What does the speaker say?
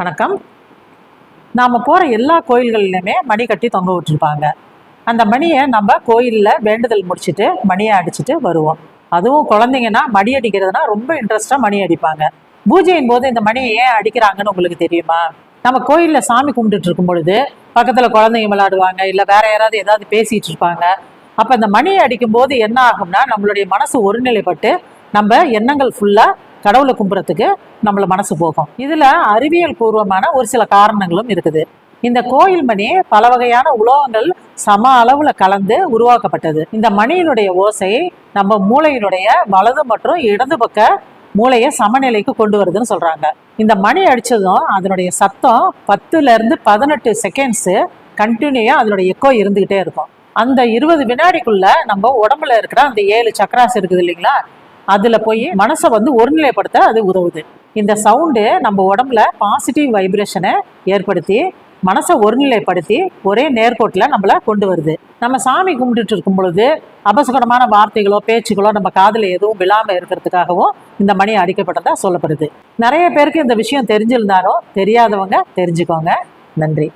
வணக்கம். நாம் போகிற எல்லா கோயில்கள்லையுமே மணி கட்டி தொங்க விட்டுருப்பாங்க. அந்த மணியை நம்ம கோயிலில் வேண்டுதல் முடிச்சுட்டு மணியை அடிச்சுட்டு வருவோம். அதுவும் குழந்தைங்கன்னா மணி அடிக்கிறதுனா ரொம்ப இன்ட்ரெஸ்டாக மணி அடிப்பாங்க. பூஜையின் போது இந்த மணியை ஏன் அடிக்கிறாங்கன்னு உங்களுக்கு தெரியுமா? நம்ம கோயிலில் சாமி கும்பிட்டுட்டு இருக்கும் பொழுது பக்கத்தில் குழந்தைங்க விளையாடுவாங்க இல்லை வேற யாராவது ஏதாவது பேசிகிட்டு இருப்பாங்க. அப்போ இந்த மணியை அடிக்கும்போது என்ன ஆகும்னா நம்மளுடைய மனசு ஒருநிலைப்பட்டு நம்ம எண்ணங்கள் ஃபுல்லாக கடவுளை கும்பிட்றதுக்கு நம்மள மனசு போகும். இதுல அறிவியல் பூர்வமான ஒரு சில காரணங்களும் இருக்குது. இந்த கோயில் மணி பல வகையான உலோகங்கள் சம அளவுல கலந்து உருவாக்கப்பட்டது. இந்த மணியினுடைய ஓசை நம்ம மூளையினுடைய வலது மற்றும் இடது பக்க மூளையை சமநிலைக்கு கொண்டு வருதுன்னு சொல்றாங்க. இந்த மணி அடிச்சதும் அதனுடைய சத்தம் பத்துல இருந்து பதினெட்டு செகண்ட்ஸ் கண்டினியூயா அதனுடைய எக்கோ இருந்துகிட்டே இருக்கும். அந்த இருபது வினாடிக்குள்ள நம்ம உடம்புல இருக்கிற அந்த ஏழு சக்கராஸ் இருக்குது இல்லைங்களா? அதுல போய் மனசை வந்து ஒருநிலைப்படுத்த அது உதவுது. இந்த சவுண்டு நம்ம உடம்புல பாசிட்டிவ் வைப்ரேஷனை ஏற்படுத்தி மனசை ஒருநிலைப்படுத்தி ஒரே நேர்கோட்டில் நம்மளை கொண்டு வருது. நம்ம சாமி கும்பிட்டுட்டு இருக்கும் பொழுது அபசகரமான வார்த்தைகளோ பேச்சுகளோ நம்ம காதில் எதுவும் விழாமல் இருக்கிறதுக்காகவும் இந்த மணி அடிக்கப்பட்டதாக சொல்லப்படுது. நிறைய பேருக்கு இந்த விஷயம் தெரிஞ்சிருந்தாலும் தெரியாதவங்க தெரிஞ்சுக்கோங்க. நன்றி.